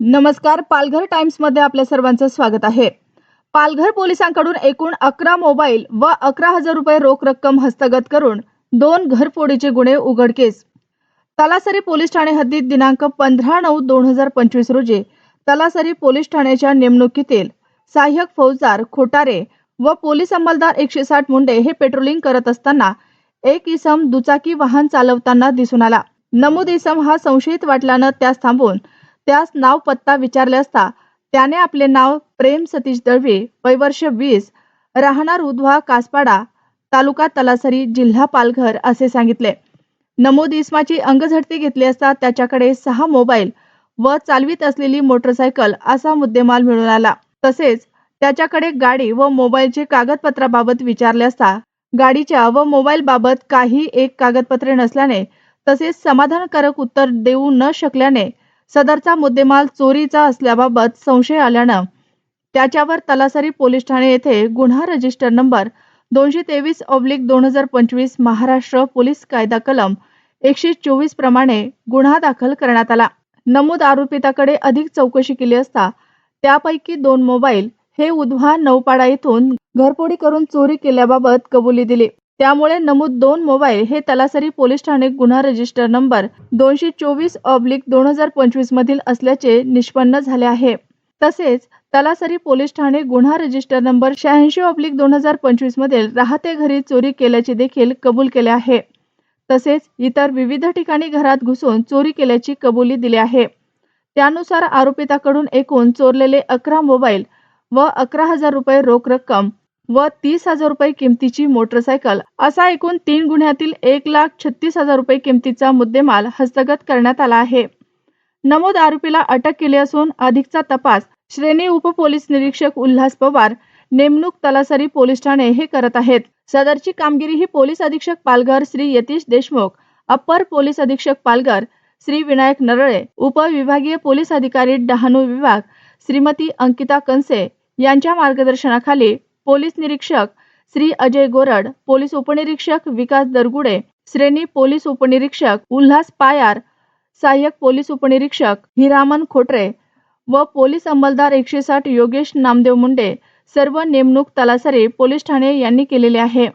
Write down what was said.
नमस्कार पालघर टाइम्समध्ये आपल्या सर्वांचं स्वागत आहे. पालघर पोलिसांकडून एकूण अकरा मोबाईल व अकरा हजार रुपये रोख रक्कम हस्तगत करून दोन घरफोडीचे गुन्हे उघडकीस तलासरी पोलीस ठाणे हद्दीत दिनांक पंधरा नऊ दोन हजार पंचवीस रोजी तलासरी पोलीस ठाण्याच्या नेमणुकीतील सहाय्यक फौजदार खोटारे व पोलीस अंमलदार एकशे साठ मुंडे हे पेट्रोलिंग करत असताना एक इसम दुचाकी वाहन चालवताना दिसून आला. नमूद इसम हा संशयित वाटल्यानं त्यास थांबून त्यास नाव पत्ता विचारले असता त्याने आपले नाव प्रेम सतीश दळवे वयवर्ष वीस राहणार उधवा कासपाडा तालुका तलासरी जिल्हा पालघर असे सांगितले. नमोद इस्माची अंगझडती घेतली असता त्याच्याकडे सहा मोबाईल व चालवीत असलेली मोटरसायकल असा मुद्देमाल मिळून आला. तसेच त्याच्याकडे गाडी व मोबाईलचे कागदपत्राबाबत विचारले असता गाडीच्या व मोबाईल बाबत काही एक कागदपत्रे नसल्याने तसेच समाधानकारक उत्तर देऊ न शकल्याने सदरचा मुद्देमाल चोरीचा असल्याबाबत संशय आल्यानं त्याच्यावर तलासरी पोलीस ठाणे येथे गुन्हा रजिस्टर नंबर दोनशे तेवीस ऑब्लिक दोन हजार पंचवीस महाराष्ट्र पोलीस कायदा कलम एकशे चोवीस प्रमाणे गुन्हा दाखल करण्यात आला. नमूद आरोपिताकडे अधिक चौकशी केली असता त्यापैकी दोन मोबाईल हे उधवा नौपाडा येथून घरफोडी करून चोरी केल्याबाबत कबुली दिली. त्यामुळे नमूद दोन मोबाईल हे तलासरी पोलीस ठाणे गुन्हा रजिस्टर नंबर दोनशे चोवीस ऑब्लिक दोन हजार पंचवीस मधील असल्याचे निष्पन्न झाले आहे. तसेच तलासरी पोलीस ठाणे गुन्हा रजिस्टर नंबर शहाऐंशी ऑब्लिक दोन हजार पंचवीस मधील राहते घरी चोरी केल्याचे देखील कबूल केले आहे. तसेच इतर विविध ठिकाणी घरात घुसून चोरी केल्याची कबुली दिली आहे. त्यानुसार आरोपिताकडून एकूण चोरलेले अकरा मोबाईल व अकरा हजार रुपये रोख रक्कम व तीस हजार रुपये किमतीची मोटरसायकल. असा एकूण तीन गुन्ह्यातील एक लाख छत्तीस हजार रुपये किमतीचा मुद्देमाल हस्तगत करण्यात आला आहे. नमोद आरोपीला अटक केली असून अधिकचा तपास श्रेणी उपपोलीस निरीक्षक उल्हास पवार नेमणूक तलासरी पोलीस ठाणे हे करत आहेत. सदरची कामगिरी ही पोलीस अधीक्षक पालघर श्री यतीश देशमुख अप्पर पोलीस अधीक्षक पालघर श्री विनायक नरळे उपविभागीय पोलीस अधिकारी डहाणू विभाग श्रीमती अंकिता कंसे यांच्या मार्गदर्शनाखाली पोलीस निरीक्षक श्री अजय गोरड पोलीस उपनिरीक्षक विकास दरगुडे श्रेणी पोलीस उपनिरीक्षक उल्हास पायार सहाय्यक पोलीस उपनिरीक्षक हिरामन खोटरे व पोलीस अंमलदार एकशे साठ योगेश नामदेव मुंडे. सर्व नेमणूक तलासरी पोलीस ठाणे यांनी केलेले आहे.